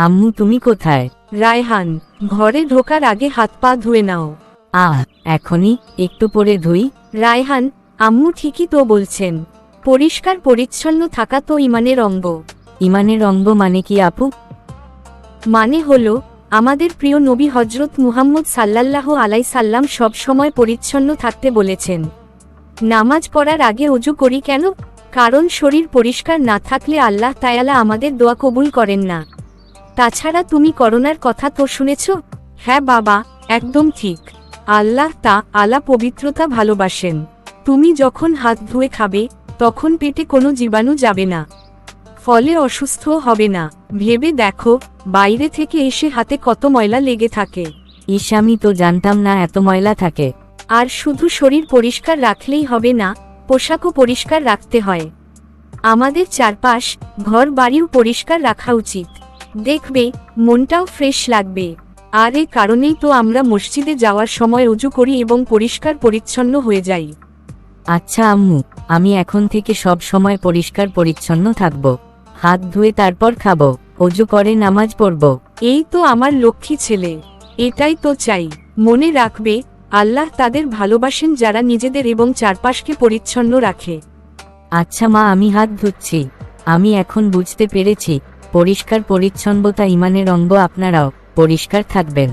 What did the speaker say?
আম্মু তুমি কোথায়? রায়হান ঘরে ঢোকার আগে হাত পা ধুয়ে নাও। আহ এখনই একটু পরে ধুই। রায়হান আম্মু ঠিকই তো বলছেন। পরিষ্কার পরিচ্ছন্ন থাকা তো ইমানের অঙ্গ। ইমানের অঙ্গ মানে কি আপু? মানে হলো আমাদের প্রিয় নবী হজরত মুহাম্মদ সাল্লাল্লাহ আলাই সাল্লাম সব সময় পরিচ্ছন্ন থাকতে বলেছেন। নামাজ পড়ার আগে অজু করি কেন? কারণ শরীর পরিষ্কার না থাকলে আল্লাহ তায়ালা আমাদের দোয়া কবুল করেন না। তাছাড়া তুমি করোনার কথা তো শুনেছ? হ্যাঁ বাবা, একদম ঠিক। আল্লাহ তা আলা পবিত্রতা ভালোবাসেন। তুমি যখন হাত ধুয়ে খাবে, তখন পেটে কোনো জীবাণু যাবে না। ফলে অসুস্থ হবে না। ভেবে দেখো, বাইরে থেকে এসে হাতে কত ময়লা লেগে থাকে। ইস, আমি তো জানতাম না এত ময়লা থাকে। আর শুধু শরীর পরিষ্কার রাখলেই হবে না, পোশাকও পরিষ্কার রাখতে হয়। আমাদের চারপাশ ঘর বাড়িও পরিষ্কার রাখা উচিত। দেখবে মনটাও ফ্রেশ লাগবে। আর এ কারণেই তো আমরা মসজিদে যাওয়ার সময় উজু করি এবং পরিষ্কার পরিচ্ছন্ন হয়ে যাই। আচ্ছা আম্মু আমি এখন থেকে সব সময় পরিষ্কার পরিচ্ছন্ন থাকব। হাত ধুয়ে তারপর খাব অজু করে নামাজ পড়ব। এই তো আমার লক্ষ্মী ছেলে। এটাই তো চাই। মনে রাখবে আল্লাহ তাদের ভালোবাসেন যারা নিজেদের এবং চারপাশকে পরিচ্ছন্ন রাখে। আচ্ছা মা আমি হাত ধুচ্ছি। আমি এখন বুঝতে পেরেছি। পরিষ্কার পরিচ্ছন্নতা ইমানের অঙ্গ আপনারাও পরিষ্কার থাকবেন।